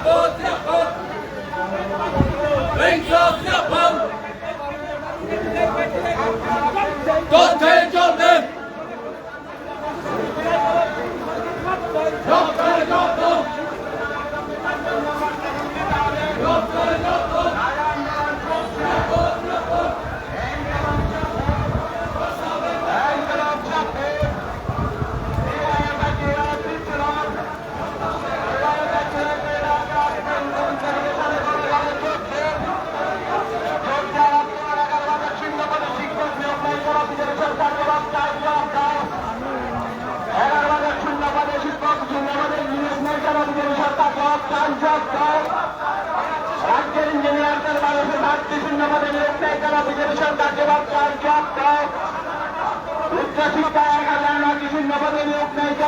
Botra!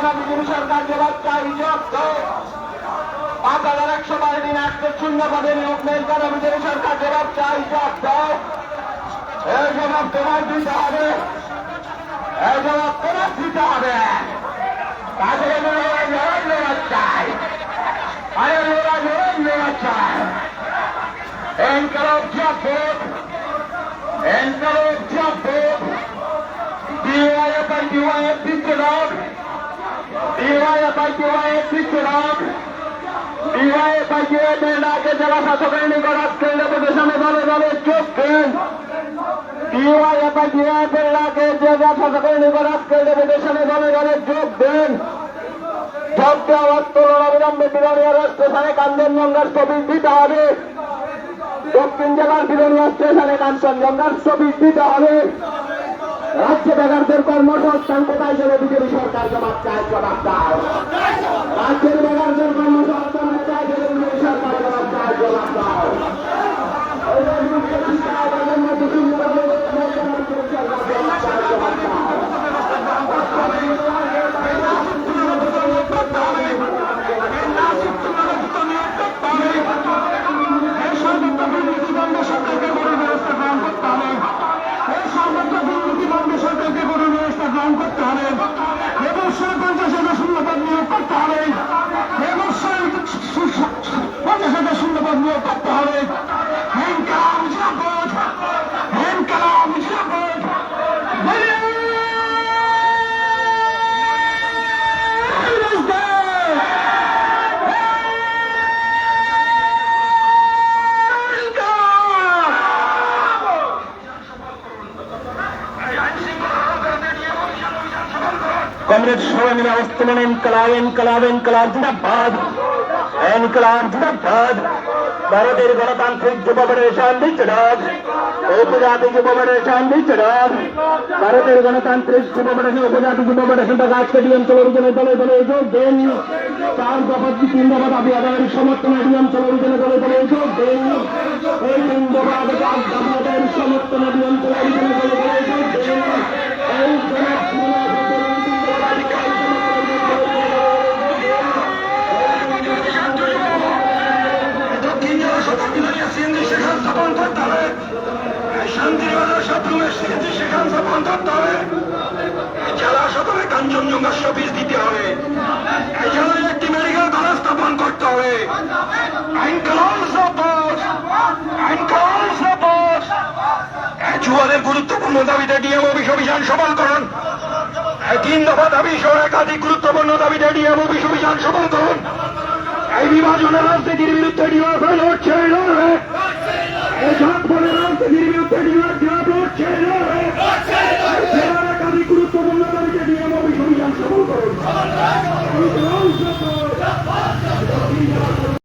BJP সরকার জবাব চাই জবাব পাঁচ হাজার একশো বারো দিন আজকের শূন্য পদে নিয়োগ নেই কেন বিজেপি সরকার, জবাব চাই জবাব এই জবাব তোমার দিতে হবে। এই জবাব তোমার দিতে হবে। লড়াই লড়াই চাই। আরে চাই ডিওয়াইএফ আই ডিওয়াইএফ বিপ্লব ডিওয়াইএফ আই ডিওয়াইএফ এর ডাকে জেলা শাসকের নিকট আজকের ডেপুটেশনে দলে দলে যোগ দেন ডিওয়াইএফ আই ডিওয়াইএফ এর ডাকে জেলা শাসকের নিকট আজকের ডেপুটেশনে দলে দলে যোগ দেন দিতে হবে দক্ষিণ জেলার বিরোধী স্টেশনে কাঞ্চনজঙ্ঘার ছবি দিতে হবে রাজ্য বেগারদের কর্মসংস্থান কোথায় গেলে বিজেপি সরকার? জবাব চায় জবাব দাও। তাদেরকে কোনো ব্যবস্থা গ্রহণ করতে হবে এবছর পঞ্চাশ হাজার শূন্যপদ নিয়োগ করতে হবে এবছর পঞ্চাশ হাজার শূন্যপদ নিয়োগ করতে হবে কংগ্রেস সবাই মিলে অবস্থান ইনকলাব ইনকলাব ইনকলাব জিন্দাবাদ ইনকলাব জিন্দাবাদ ভারতের গণতান্ত্রিক যুব ফেডারেশন লিচড়াব উপজাতি যুব ফেডারেশন লিচড়াব ভারতের গণতান্ত্রিক যুব ফেডারেশন উপজাতি যুব ফেডারেশন টাকা আজকে ডি অঞ্চল দলে দলে যোগ দেন চার দফা তিন দফা দাবি আদায়ের সমর্থনে ডি অঞ্চল অভিযানে দলে দলে যোগ দেন এই তিন দফা আদায়ের সমর্থনে ডি অঞ্চল শান্তিবাজার সবরুমের সিএনজি সেখান স্থাপন করতে হবে। জেলা সদরে কাঞ্চনজঙ্ঘা সফিস দিতে হবে। জেলায় একটি মেডিকেল কলেজ স্থাপন করতে হবে। আইন গুরুত্বপূর্ণ দাবিতে ডিএম অফিস অভিযান সফল করুন। তিন দফা দাবি সহ একাধিক গুরুত্বপূর্ণ দাবিতে ডিএম অফিস অভিযান সফল করুন। এই বিভাজনের রাজনীতির বিরুদ্ধে ডিওয়াফাই লড়ছে লড়বে এই সব রাজনীতির বিরুদ্ধে জবাব দিচ্ছে